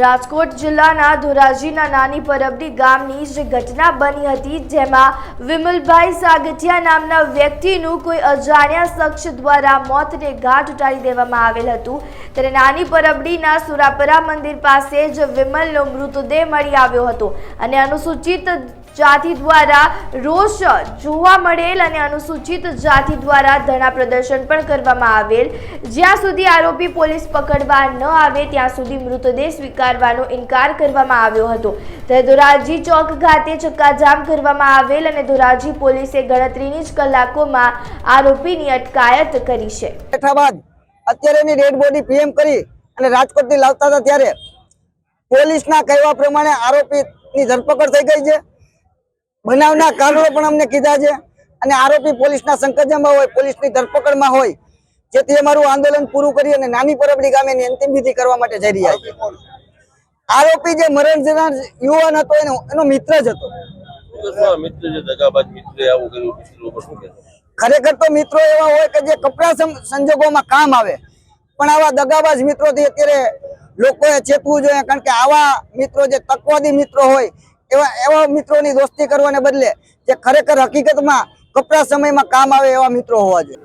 રાજકોટ જિલ્લાના ધોરાજીના નાની પરબડી ગામની જે ઘટના બની હતી, જેમાં વિમલભાઈ સાગઠિયા નામના વ્યક્તિનું કોઈ અજાણ્યા શખ્સ દ્વારા મોતને ઘાટ ઉતારી દેવામાં આવેલ હતું. ત્યારે નાની પરબડીના સુરાપરા મંદિર પાસે જ વિમલનો મૃતદેહ મળી આવ્યો હતો અને અનુસૂચિત જાતિ દ્વારા રોષ જોવા મળેલ અને અનુસૂચિત જાતિ દ્વારા ધરણા પ્રદર્શન પણ કરવામાં આવેલ. જ્યાં સુધી આરોપી પોલીસ પકડવા ન આવે, ત્યાં સુધી મૃતદેહ સ્વીકારવાનો ઇનકાર કરવામાં આવ્યો હતો. ધોરાજી ચોક ખાતે ચક્કાજામ કરવામાં આવેલ અને ધોરાજી પોલીસે ગણતરીની જ કલાકોમાં આરોપીની અટકાયત કરી છે. બેઠા બાદ અત્યારે એની ડેડ બોડી પીએમ કરી અને રાજકોટથી લાવતા હતા ત્યારે પોલીસના કહેવા પ્રમાણે આરોપીની ધરપકડ થઈ ગઈ છે. બનાવના કારણો પણ અમને કીધા છે. અને આરોપી પોલીસના સંકજામાં હોય, પોલીસની ધરપકડમાં હોય, જેથી અમારું આંદોલન પૂરું કરી અને નાની પરબડી ગામે અંતિમ વિધિ કરવા માટે જઈ રહ્યા છે. આરોપી જે મરણ જનાર યુવાન હતો, એનો એનો મિત્ર જ હતો. ખરેખર તો મિત્રો એવા હોય કે જે કપરા સંજોગોમાં કામ આવે. પણ આવા દગાબાજ મિત્રોથી અત્યારે લોકોએ ચેતવું જોઈએ, કારણ કે આવા મિત્રો જે તકવાદી મિત્રો હોય એવા એવા મિત્રોની દોસ્તી કરવાને બદલે જે ખરેખર હકીકતમાં કપરા સમયમાં કામ આવે એવા મિત્રો હોવા જોઈએ.